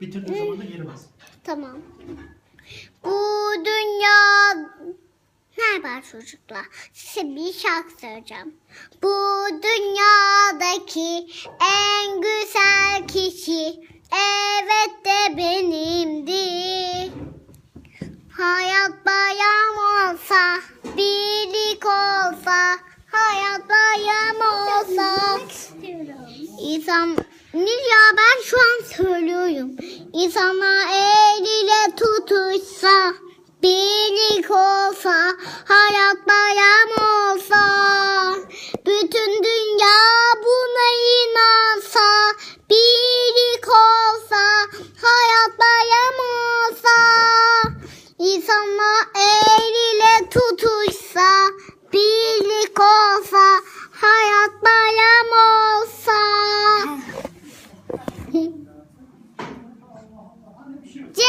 Bitirdiğin zaman da geri bas. Tamam. Bu dünya... Merhaba çocuklar. Size bir şarkı söyleyeceğim. Bu dünyadaki en güzel kişi evet de benimdi. Hayat bayram olsa, birlik olsa, hayat bayram olsa. İnsan, ya ben şu an söylüyorum. İnsanlar el ile tutuşsa, birlik olsa, hayat bayram olsa, bütün dünya buna inansa, birlik olsa, hayat bayram olsa, İnsanlar el ile tutuşsa, birlik Yeah.